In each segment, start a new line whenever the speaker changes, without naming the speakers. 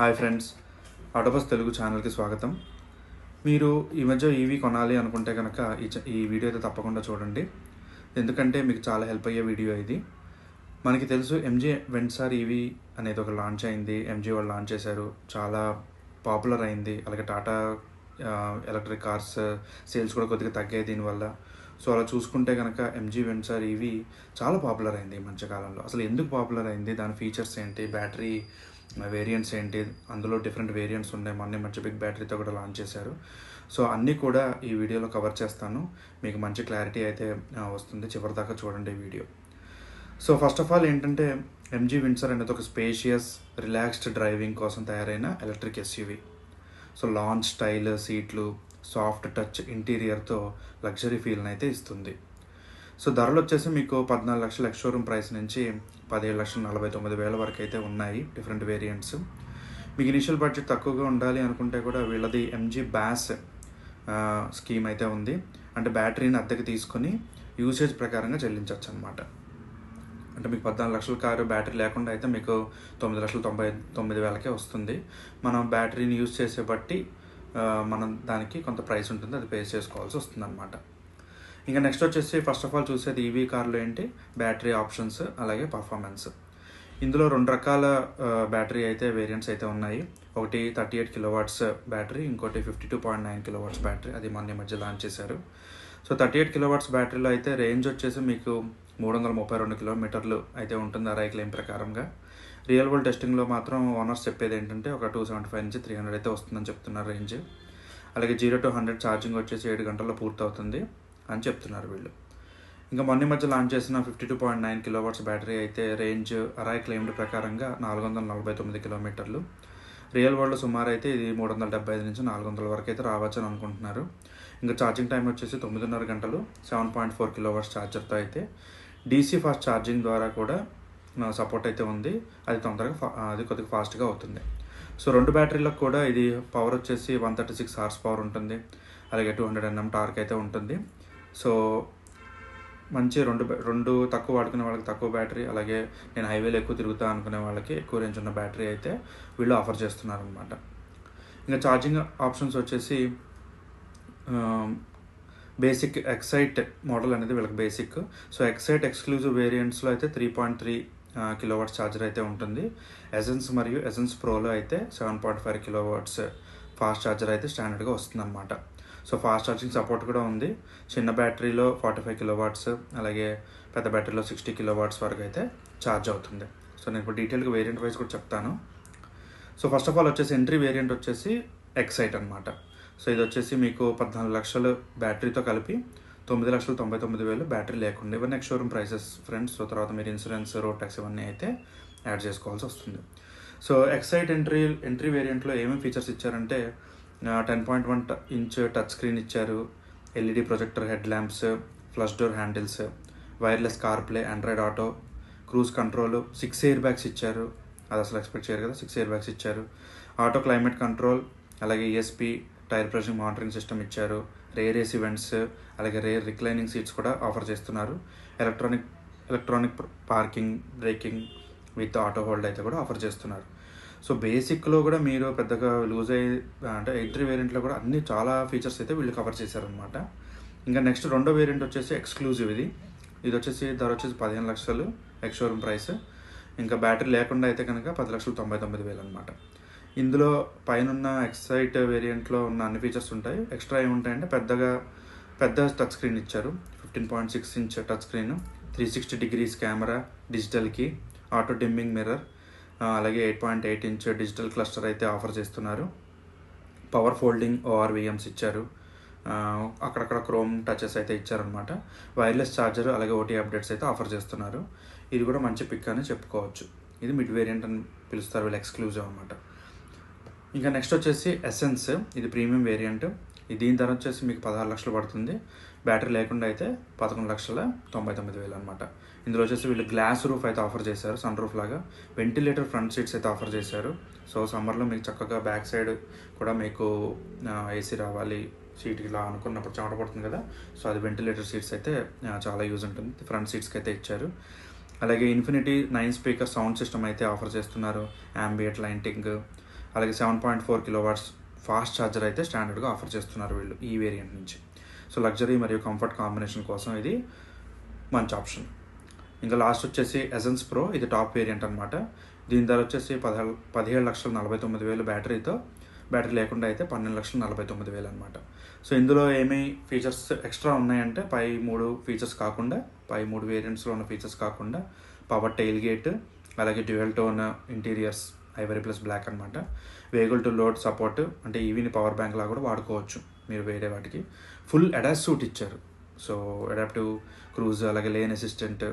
Hi friends ఆటోబస్ Telugu ఛానల్కి స్వాగతం. మీరు ఈ మధ్య ఈవీ కొనాలి అనుకుంటే కనుక ఈ ఈ వీడియో అయితే తప్పకుండా చూడండి. ఎందుకంటే మీకు చాలా హెల్ప్ అయ్యే వీడియో ఇది. మనకి తెలుసు ఎంజీ వెంట్సార్ ఈవీ అనేది ఒక లాంచ్ అయింది. ఎంజీ వాళ్ళు లాంచ్ చేశారు. చాలా పాపులర్ అయింది. అలాగే టాటా ఎలక్ట్రిక్ కార్స్ సేల్స్ కూడా కొద్దిగా తగ్గాయి దీనివల్ల. సో అలా చూసుకుంటే కనుక ఎంజీ వెంట్సార్ ఈవీ చాలా పాపులర్ అయింది ఈ మధ్యకాలంలో. అసలు ఎందుకు పాపులర్ అయింది? దాని ఫీచర్స్ ఏంటి? బ్యాటరీ వేరియంట్స్ ఏంటి? అందులో డిఫరెంట్ వేరియంట్స్ ఉన్నాయి. మొన్నే మంచి బిగ్ బ్యాటరీతో కూడా లాంచ్ చేశారు. సో అన్నీ కూడా ఈ వీడియోలో కవర్ చేస్తాను. మీకు మంచి క్లారిటీ అయితే వస్తుంది వస్తుంది. చివరిదాకా చూడండి ఈ video so first of all ఏంటంటే ఎంజీ విన్సర్ అనేది ఒక స్పేషియస్ రిలాక్స్డ్ డ్రైవింగ్ కోసం తయారైన electric SUV so lounge style సీట్లు సాఫ్ట్ టచ్ ఇంటీరియర్తో లగ్జరీ ఫీల్ని అయితే ఇస్తుంది. సో ధరలు వచ్చేసి మీకు పద్నాలుగు లక్షల ఎక్స్ షోరూమ్ ప్రైస్ నుంచి పదిహేడు లక్షల నలభై తొమ్మిది వేల వరకు అయితే ఉన్నాయి డిఫరెంట్ వేరియంట్స్ మీకు ఇనిషియల్ బడ్జెట్ తక్కువగా ఉండాలి అనుకుంటే కూడా వీళ్ళది ఎంజీ బ్యాస్ స్కీమ్ అయితే ఉంది. అంటే బ్యాటరీని అద్దెకి తీసుకొని యూసేజ్ ప్రకారంగా చెల్లించవచ్చు అనమాట అంటే మీకు పద్నాలుగు లక్షల కారు బ్యాటరీ లేకుండా అయితే మీకు తొమ్మిది లక్షల తొంభై తొమ్మిది వేలకే వస్తుంది. మనం బ్యాటరీని యూజ్ చేసే బట్టి మనం దానికి కొంత ప్రైస్ ఉంటుంది అది పే చేసుకోవాల్సి వస్తుంది అనమాట ఇంకా నెక్స్ట్ వచ్చేసి ఫస్ట్ ఆఫ్ ఆల్ చూసేది ఈవీ కార్లో ఏంటి? బ్యాటరీ ఆప్షన్స్ అలాగే పర్ఫార్మెన్స్ ఇందులో రెండు రకాల బ్యాటరీ అయితే వేరియంట్స్ అయితే ఉన్నాయి. ఒకటి థర్టీ ఎయిట్ కిలోవాట్స్ బ్యాటరీ ఇంకోటి fifty two point nine kilowatts battery అది మొన్న మధ్య లాంచ్ చేశారు. సో థర్టీ ఎయిట్ కిలోవాట్స్ బ్యాటరీలో అయితే రేంజ్ వచ్చేసి మీకు మూడు వందల ముప్పై రెండు కిలోమీటర్లు అయితే ఉంటుంది అరై క్లెయిమ్ ప్రకారంగా. రియల్ వరల్డ్ టెస్టింగ్లో మాత్రం ఓనర్స్ చెప్పేది ఏంటంటే ఒక టూ సెవెంటీ ఫైవ్ నుంచి త్రీ హండ్రెడ్ అయితే వస్తుందని చెప్తున్నారు రేంజ్ అలాగే జీరో టు హండ్రెడ్ ఛార్జింగ్ వచ్చేసి ఏడు గంటల్లో పూర్తవుతుంది. అని చెప్తున్నారు వీళ్ళు. ఇంకా మొన్న మధ్య లాంచ్ చేసిన fifty two point nine kilowatts battery అయితే రేంజ్ అరాయ్ క్లెయిమ్డ్ ప్రకారంగా నాలుగు వందల నలభై తొమ్మిది కిలోమీటర్లు. రియల్ వరల్డ్ సుమారు అయితే ఇది మూడు వందల డెబ్బై ఐదు నుంచి నాలుగు వందల వరకు అయితే రావచ్చు అని అనుకుంటున్నారు. ఇంకా ఛార్జింగ్ టైం వచ్చేసి తొమ్మిదిన్నర గంటలు సెవెన్ పాయింట్ ఫోర్ కిలోవాట్స్ ఛార్జర్తో అయితే. డీసీ ఫాస్ట్ ఛార్జింగ్ ద్వారా కూడా సపోర్ట్ అయితే ఉంది. అది తొందరగా ఫా- అది కొద్దిగా ఫాస్ట్గా అవుతుంది. సో రెండు బ్యాటరీలకు కూడా ఇది పవర్ వచ్చేసి one thirty six horse power ఉంటుంది. అలాగే టూ హండ్రెడ్ ఎన్ఎం టార్క్ అయితే ఉంటుంది. సో మంచి రెండు రెండు తక్కువ వాడుకునే వాళ్ళకి తక్కువ బ్యాటరీ అలాగే నేను హైవేలో ఎక్కువ తిరుగుతా అనుకునే వాళ్ళకి ఎక్కువ రేంజ్ ఉన్న బ్యాటరీ అయితే వీళ్ళు ఆఫర్ చేస్తున్నారు అనమాట ఇంకా ఛార్జింగ్ ఆప్షన్స్ వచ్చేసి బేసిక్ ఎక్సైట్ మోడల్ అనేది వీళ్ళకి బేసిక్. సో ఎక్సైట్ ఎక్స్క్లూజివ్ వేరియంట్స్లో అయితే three point three kilowatts charger అయితే ఉంటుంది. ఎసెన్స్ మరియు ఎసెన్స్ ప్రోలో అయితే seven point five kilowatts fast charger అయితే స్టాండర్డ్గా వస్తుంది అనమాట సో ఫాస్ట్ ఛార్జింగ్ సపోర్ట్ కూడా ఉంది. చిన్న బ్యాటరీలో ఫార్టీ ఫైవ్ కిలో వాట్స్ అలాగే పెద్ద బ్యాటరీలో సిక్స్టీ కిలో వాట్స్ వరకు అయితే ఛార్జ్ అవుతుంది. సో నేను ఇప్పుడు డీటెయిల్గా వేరియంట్ వైజ్ కూడా చెప్తాను. సో ఫస్ట్ ఆఫ్ ఆల్ వచ్చేసి ఎంట్రీ వేరియంట్ వచ్చేసి ఎక్సైట్ అనమాట సో ఇది వచ్చేసి మీకు పద్నాలుగు లక్షలు బ్యాటరీతో కలిపి తొమ్మిది లక్షల తొంభై తొమ్మిది వేలు బ్యాటరీ లేకుండా ఇవన్నీ next showroom prices friends so తర్వాత మీరు ఇన్సూరెన్స్ రోడ్ ట్యాక్స్ ఇవన్నీ అయితే యాడ్ చేసుకోవాల్సి వస్తుంది. సో ఎక్సైట్ ఎంట్రీ ఎంట్రీ వేరియంట్లో ఏమేమి ఫీచర్స్ ఇచ్చారంటే ten point one inch touch screen ఇచ్చారు. LED projector head lamps flush door handles wireless car play Android auto cruise control six air bags ఇచ్చారు. అది అసలు ఎక్స్పెక్ట్ చేయరు కదా సిక్స్ ఎయిర్ బ్యాగ్స్ ఇచ్చారు. ఆటో క్లైమేట్ కంట్రోల్ అలాగే ESP tyre pressure monitoring system ఇచ్చారు. Rear AC vents అలాగే rear reclining seats కూడా ఆఫర్ చేస్తున్నారు. Electronic electronic parking braking with auto hold అయితే కూడా ఆఫర్ చేస్తున్నారు. సో బేసిక్లో కూడా మీరు పెద్దగా లూజ్ అయ్యి అంటే ఎంట్రీ వేరియంట్లో కూడా అన్ని చాలా ఫీచర్స్ అయితే వీళ్ళు కవర్ చేశారనమాట ఇంకా నెక్స్ట్ రెండో వేరియంట్ వచ్చేసి ఎక్స్క్లూజివ్ ఇది. ఇది వచ్చేసి ధర వచ్చేసి పదిహేను లక్షలు ఎక్స్ షోరూమ్ ప్రైస్ ఇంకా బ్యాటరీ లేకుండా అయితే కనుక పది లక్షల తొంభై తొమ్మిది వేలు అనమాట ఇందులో పైన ఎక్సైట్ వేరియంట్లో ఉన్న అన్ని ఫీచర్స్ ఉంటాయి. ఎక్స్ట్రా ఏముంటాయంటే పెద్దగా పెద్ద టచ్ స్క్రీన్ ఇచ్చారు. Fifteen point six inch touch screen three sixty degrees camera డిజిటల్కి auto dimming mirror అలాగే eight point eight inch digital cluster అయితే ఆఫర్ చేస్తున్నారు. పవర్ ఫోల్డింగ్ ఓఆర్విఎమ్స్ ఇచ్చారు. అక్కడక్కడ క్రోమ్ టచెస్ అయితే ఇచ్చారనమాట వైర్లెస్ ఛార్జర్ అలాగే ఓటీ అప్డేట్స్ అయితే ఆఫర్ చేస్తున్నారు. ఇది కూడా మంచి పిక్ అని చెప్పుకోవచ్చు. ఇది మిడ్ వేరియంట్ అని పిలుస్తారు వీళ్ళు ఎక్స్క్లూజివ్ అనమాట ఇంకా నెక్స్ట్ వచ్చేసి ఎసెన్స్ ఇది ప్రీమియం వేరియంట్. దీని ధర వచ్చేసి మీకు పదహారు లక్షలు పడుతుంది. బ్యాటరీ లేకుండా అయితే పదకొండు లక్షల తొంభై తొమ్మిది వేలు అనమాట ఇందులో వచ్చేసి వీళ్ళు గ్లాస్ రూఫ్ అయితే ఆఫర్ చేశారు సన్ రూఫ్ లాగా. వెంటిలేటర్ ఫ్రంట్ సీట్స్ అయితే ఆఫర్ చేశారు. సో సమ్మర్లో మీకు చక్కగా బ్యాక్ సైడ్ కూడా మీకు ఏసీ రావాలి సీట్ ఇలా అనుకున్నప్పుడు చెమట పడుతుంది కదా. సో అది వెంటిలేటర్ సీట్స్ అయితే చాలా యూజ్ ఉంటుంది. ఫ్రంట్ సీట్స్కి అయితే ఇచ్చారు. అలాగే Infinity nine speaker sound system అయితే ఆఫర్ చేస్తున్నారు. యాంబియట్ లైటింగ్ అలాగే seven point four kilo watts fast charger అయితే స్టాండర్డ్గా ఆఫర్ చేస్తున్నారు వీళ్ళు ఈ వేరియంట్ నుంచి. సో లగ్జరీ మరియు కంఫర్ట్ కాంబినేషన్ కోసం ఇది మంచి ఆప్షన్. ఇంకా లాస్ట్ వచ్చేసి ఎజెన్స్ ప్రో ఇది టాప్ వేరియంట్ అనమాట దీని ధర వచ్చేసి పదహేడు పదిహేడు లక్షల నలభై తొమ్మిది వేలు బ్యాటరీతో బ్యాటరీ లేకుండా అయితే పన్నెండు లక్షల నలభై తొమ్మిది వేలు అనమాట సో ఇందులో ఏమి ఫీచర్స్ ఎక్స్ట్రా ఉన్నాయంటే పై మూడు ఫీచర్స్ కాకుండా పై మూడు వేరియంట్స్లో ఉన్న ఫీచర్స్ కాకుండా పవర్ టైల్ గేట్ అలాగే dual tone interiors ivory plus black అనమాట వెహికల్ టు లోడ్ సపోర్ట్ అంటే ఈవీని పవర్ బ్యాంక్ లాగా కూడా వాడుకోవచ్చు. మీరు వేరే వాటికి ఫుల్ అడాస్ సూట్ ఇచ్చారు. సో అడాప్టివ్ క్రూజ్ అలాగే లేన్ అసిస్టెంట్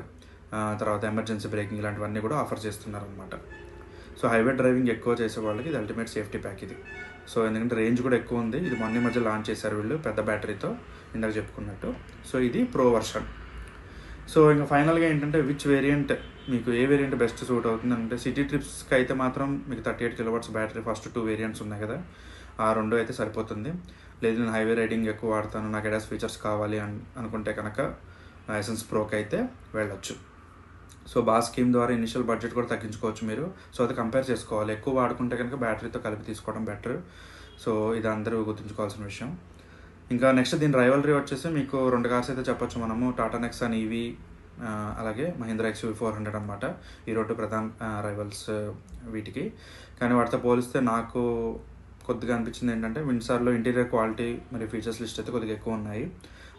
తర్వాత ఎమర్జెన్సీ బ్రేకింగ్ ఇలాంటివన్నీ కూడా ఆఫర్ చేస్తున్నారు అనమాట సో హైవే డ్రైవింగ్ ఎక్కువ చేసే వాళ్ళకి ఇది అల్టిమేట్ సేఫ్టీ ప్యాక్ ఇది. సో ఎందుకంటే రేంజ్ కూడా ఎక్కువ ఉంది. ఇది మొన్న మధ్య లాంచ్ చేశారు వీళ్ళు పెద్ద బ్యాటరీతో ఇందాక చెప్పుకున్నట్టు. సో ఇది ప్రో వర్షన్. సో ఇంకా ఫైనల్గా ఏంటంటే విచ్ వేరియంట్ మీకు ఏ వేరియంట్ బెస్ట్ సూట్ అవుతుంది అంటే సిటీ ట్రిప్స్కి అయితే మాత్రం మీకు thirty eight kilowatts battery first two variants ఉన్నాయి కదా. ఆ రెండు అయితే సరిపోతుంది. లేదు నేను హైవే రైడింగ్ ఎక్కువ వాడతాను నాకు ఎడాస్ ఫీచర్స్ కావాలి అన్ అనుకుంటే కనుక లైసెన్స్ ప్రోకి అయితే వెళ్ళొచ్చు. సో బా స్కీమ్ ద్వారా ఇనిషియల్ బడ్జెట్ కూడా తగ్గించుకోవచ్చు మీరు. సో అది కంపేర్ చేసుకోవాలి. ఎక్కువ వాడుకుంటే కనుక బ్యాటరీతో కలిపి తీసుకోవడం బెటర్ సో ఇది అందరూ గుర్తుంచుకోవాల్సిన విషయం. ఇంకా నెక్స్ట్ దీని రైవలరీ వచ్చేసి మీకు రెండు కార్స్ అయితే చెప్పొచ్చు మనము. టాటా నెక్సాన్ ఈవీ అలాగే మహీంద్రా ఎక్స్యూ ఫోర్ హండ్రెడ్ అనమాట ఈ రెండు ప్రధాన రైవల్స్ వీటికి. కానీ వాటితో పోలిస్తే నాకు కొద్దిగా అనిపించింది ఏంటంటే విన్సార్లో ఇంటీరియర్ క్వాలిటీ మరియు ఫీచర్స్ లిస్ట్ అయితే కొద్దిగా ఎక్కువ ఉన్నాయి.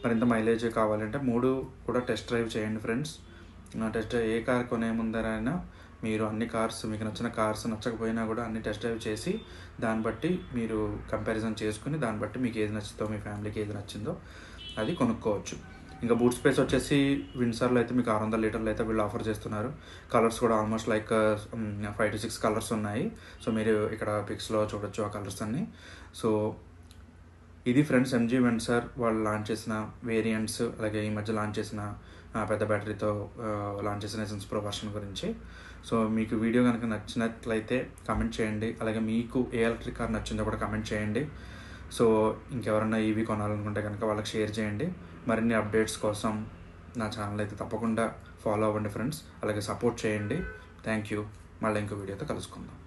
మరింత మైలేజ్ కావాలంటే మూడు కూడా టెస్ట్ డ్రైవ్ చేయండి ఫ్రెండ్స్. టెస్ట్ డ్రైవ్ ఏ కార్ కొనే ముందరైనా మీరు అన్ని కార్స్ మీకు నచ్చిన కార్స్ నచ్చకపోయినా కూడా అన్ని టెస్ట్ డ్రైవ్ చేసి దాన్ని బట్టి మీరు కంపారిజన్ చేసుకుని దాన్ని బట్టి మీకు ఏది నచ్చుతో మీ ఫ్యామిలీకి ఏది నచ్చిందో అది కొనుక్కోవచ్చు. ఇంకా బూట్ స్పేస్ వచ్చేసి విన్సర్లో అయితే మీకు ఆరు వందల లీటర్లు అయితే వీళ్ళు ఆఫర్ చేస్తున్నారు. కలర్స్ కూడా almost like five to six colours ఉన్నాయి. సో మీరు ఇక్కడ పిక్స్లో చూడొచ్చు ఆ కలర్స్ అన్ని. సో ఇది ఫ్రెండ్స్ ఎంజీ వెన్సార్ వాళ్ళు లాంచ్ చేసిన వేరియంట్స్ అలాగే ఈ మధ్య లాంచ్ చేసిన పెద్ద బ్యాటరీతో లాంచ్ చేసిన ఎసెన్స్ ప్రో వర్షన్ గురించి. సో మీకు వీడియో కనుక నచ్చినట్లయితే కమెంట్ చేయండి. అలాగే మీకు ఏ ఎలక్ట్రిక్ కార్ నచ్చిందో కూడా కమెంట్ చేయండి. సో ఇంకెవరన్నా ఈవీ కొనాలనుకుంటే కనుక వాళ్ళకి షేర్ చేయండి. మరిన్ని అప్డేట్స్ కోసం నా ఛానల్ అయితే తప్పకుండా ఫాలో అవ్వండి ఫ్రెండ్స్. అలాగే సపోర్ట్ చేయండి. Thank you. మళ్ళీ ఇంకో వీడియోతో కలుసుకుందాం.